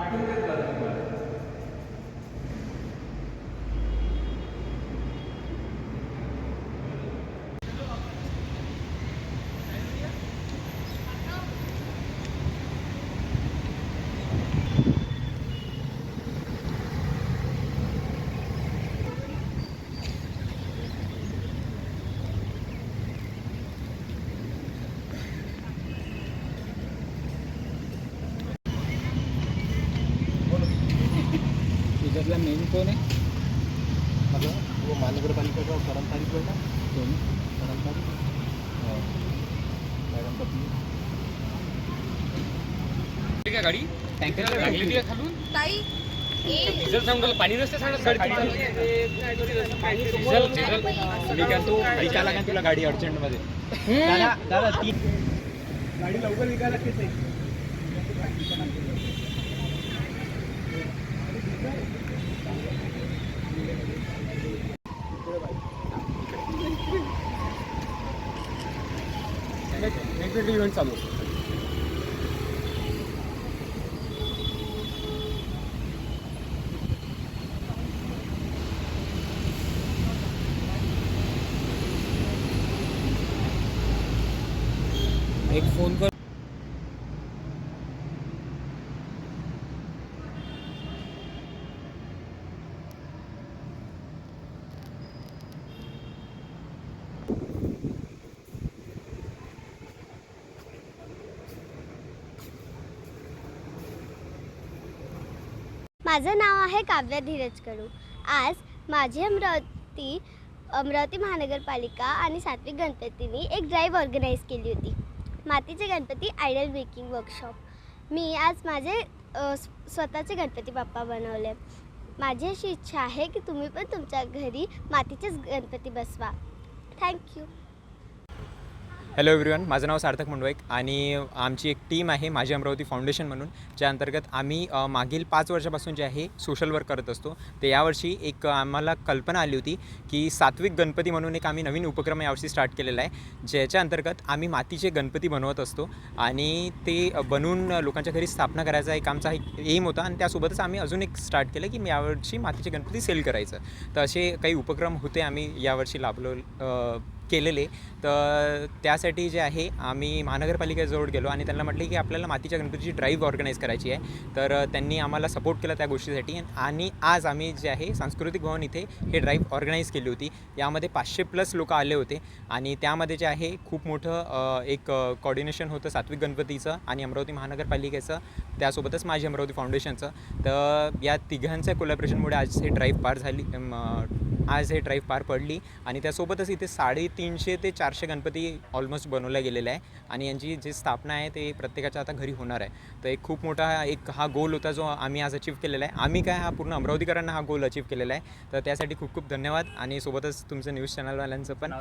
Particular classifier. त्याच्यातला main कोण आहे? मतलब वो महानगरपालिका का कर्मचारी को है ना कोण कर्मचारी मॅडम पत्नी. ठीक आहे गाडी? टँकर खालून? ताई डिझेल सांगून पाणी नसते सांगत मी काय तो तुला गाडी अर्जंटमध्ये? दादा दादा ती गाडी लवकर विकायला लागते. वेगवेगळे इव्हेंट चालू असतात एक फोन कर. माझं नाव आहे काव्या धीरज कडू आज माझी अमरावती अमरावती महानगरपालिका आणि सात्विक गणपतींनी एक ड्राईव्ह ऑर्गनाईज केली होती. मातीचे गणपती आयडल मेकिंग वर्कशॉप मी आज माझे स्वतःचे गणपती बाप्पा बनवले. माझी अशी इच्छा आहे की तुम्ही पण तुमच्या घरी मातीचेच गणपती बसवा. थँक्यू हॅलो एव्हरीवन माझं नाव सार्थक मुंडवाईक आणि आमची एक टीम आहे माझी अमरावती फाउंडेशन म्हणून ज्या अंतर्गत आम्ही मागील पाच वर्षापासून जे आहे सोशल वर्क करत असतो. तर यावर्षी एक आम्हाला कल्पना आली होती की सात्विक गणपती म्हणून एक आम्ही नवीन उपक्रम यावर्षी स्टार्ट केलेला आहे. ज्याच्या अंतर्गत आम्ही मातीचे गणपती बनवत असतो आणि ते बनवून लोकांच्या घरी स्थापना करायचा एक आमचा एक एम होता आणि त्यासोबतच आम्ही अजून एक स्टार्ट केलं की मी यावर्षी मातीचे गणपती सेल करायचं. तर असे काही उपक्रम होते आम्ही यावर्षी लाभलो केलेले. तर त्यासाठी जे आहे आम्ही महानगरपालिकेजवळ गेलो आणि त्यांना म्हटले की आपल्याला मातीच्या गणपतीची ड्राईव्ह ऑर्गनाईज करायची आहे. तर त्यांनी आम्हाला सपोर्ट केला त्या गोष्टीसाठी आणि आज आम्ही जे आहे सांस्कृतिक भवन इथे हे ड्राईव्ह ऑर्गनाईज केली होती. यामध्ये पाचशे प्लस लोक आले होते आणि त्यामध्ये जे आहे खूप मोठं एक कॉर्डिनेशन होतं सात्विक गणपतीचं आणि अमरावती महानगरपालिकेचं त्यासोबतच माझी अमरावती फाउंडेशनचं तर या तिघांच्या कोलॅबरेशनमुळे आज हे ड्राईव्ह पार झाली आज हे ड्राईव्ह पार पडली. आणि त्यासोबतच इथे साडेतीनशे ते चारशे गणपती ऑलमोस्ट बनवल्या गेलेले आहे आणि यांची जी स्थापना आहे ते प्रत्येकाच्या आता घरी होणार आहे. तर एक खूप मोठा एक हा गोल होता जो आम्ही आज अचीव केलेला आहे. आम्ही काय हा पूर्ण अमरावतीकरांना हा गोल अचीव केलेला आहे. तर त्यासाठी खूप खूप धन्यवाद. आणि सोबतच तुमचं न्यूज चॅनलवाल्यांचं पण.